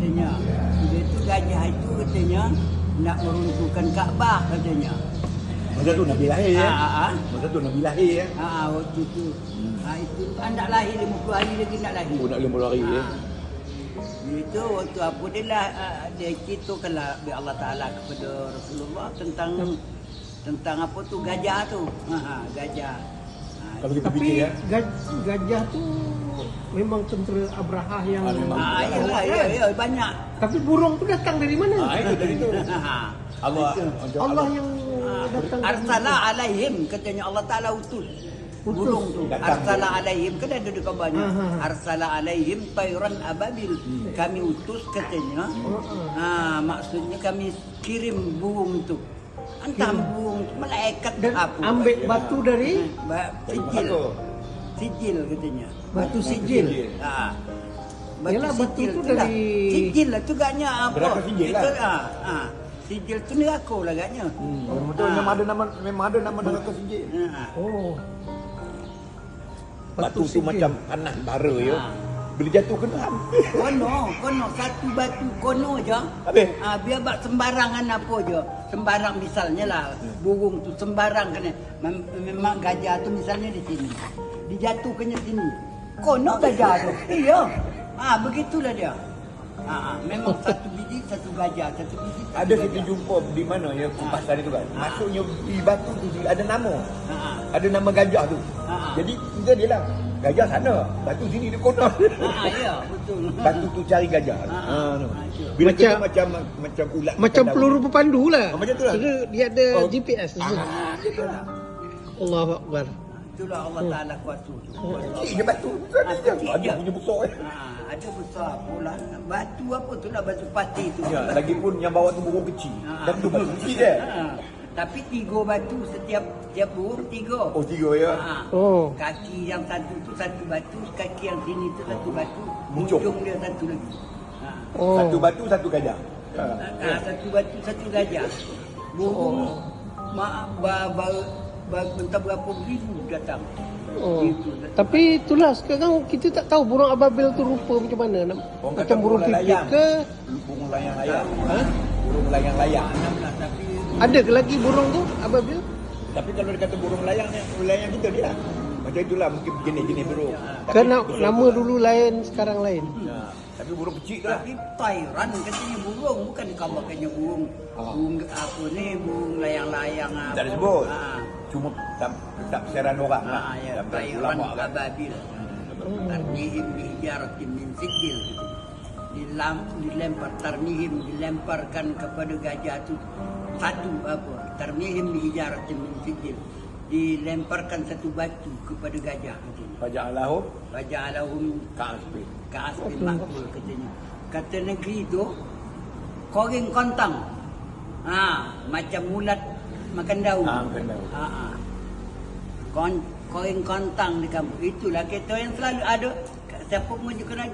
katanya. Dia itu gajah itu katanya nak meruntuhkan Kaabah katanya. Masa tu Nabi lahir ya. Ah, ah, ah. Masa tu Nabi lahir ya. Ha, waktu tu. Ha, itu anak lahir 50 hari lagi nak lahir. Oh nak lima hari ya. Ha. Itu waktu apa dia lah ah, dia ceritakanlah bi Allah Taala kepada Rasulullah tentang tentang apa tu gajah tu. Ha, ha gajah. Ha, Kalau kita Tapi fikir ya. gaj- gajah tu memang tentera Abraha yang Ah, memang. ha, ya, bawa ya, kan? ya, banyak. Tapi burung tu datang dari mana? Ah itu dari tu. Ha. Allah Itu. Allah yang Ah, datang Arsala alaihim katanya Allah Taala utus. Burung tu. Datang Arsala alaihim kan ada di kabarnya. Ah, ah, ah. Arsala alaihim tayran ababil. Kami utus katanya. Oh, Ha, maksudnya kami kirim burung tu. Entah burung tu malaikat dan apa. ambil batu dari Ba- sijil. Sijil katanya. Batu sijil. Ha. Yalah, batu sijil tu tu lah. dari- Sijil lah tu gaknya apa? Neraka sijil lah. Ha, ha. Sijil tu neraka lah gaknya. Hmm, betul Ah. memang ada nama memang ada nama neraka sijil. Ha. Oh. Batu tu sijil. macam panas bara ya. Bila jatuh kena hampir. Kono, kono satu batu kono je. Habis? Ah biar bak sembarangan apa je. Sembarang misalnya lah burung tu sembarang kena. Mem- Memang gajah tu misalnya di sini. Dijatuhkannya sini. Kono gajah tu. Iya. Ah begitulah dia. Ah, memang satu biji satu gajah, satu biji satu Ada kita jumpa di mana ya kumpasan itu kan. Maksudnya di batu tu ada nama. Ah. Ada nama gajah tu. Ah. Jadi kita dia lah. Gajah sana. Batu sini dia konon. Ah, ya, betul. Batu tu cari gajah. Ah, Ha, no. Bila Macam- kita macam macam ulat Macam peluru pepandu lah. Ah, macam tu lah. Kira dia ada Oh. GPS tu. Ah, itulah. Allahu Akbar. Itulah Allah Taala kuasa tu. Kecil je batu. Bukan dia. Ada je. punya besar eh. Ha, ada besar pula. Batu apa tu lah batu pati tu. Ya, lagipun yang bawa tu burung kecil. Ha, Dan tu batu kecil je. Ha, tapi tiga batu setiap setiap burung tiga. Oh, tiga ya. Ha. Oh. Kaki yang satu tu satu batu, kaki yang sini tu satu batu, Muncung. ujung dia satu lagi. Ha. Oh. Satu batu, satu gajah. Ha. Ha, satu batu satu gajah. Burung mak ba, ba, ba, entah berapa ribu datang. Oh. Itu. Tapi itulah sekarang kita tak tahu burung ababil tu rupa macam mana. Orang Macam burung pipit ke? Burung layang-layang. Ha? Burung layang-layang. Lah tapi Ada ke lagi burung tu ababil? Tapi kalau dia kata burung layang ni, burung layang kita dia lah. Macam itulah mungkin jenis-jenis burung. Tapi Ke na- burung- nama dulu lain sekarang lain. Ha. Tapi burung kecil tu lah. Tapi Thailand katanya burung bukan kabarkannya burung. Ah. Burung apa ni burung layang-layang apa. Tak disebut. Ha. Cuma tak, tak seran orang lah. Ha, ya, Tak Thailand ulama kan. ababil. Tarnihim bihijaratin min gitu. Dilam, dilempar tarnihim dilemparkan kepada gajah itu satu apa? Tarnihim bihijaratin min sijil. Dilemparkan satu batu kepada gajah katanya. Pajak Allah Wajah alahum kasbi. Kasbil makbul katanya. Kata negeri tu koreng kontang. Ha, macam mulat makan daun. Ha, makan daun. Ha, ha. Kon, koreng kontang di kampung. Itulah kita yang selalu ada. Siapa pun juga kena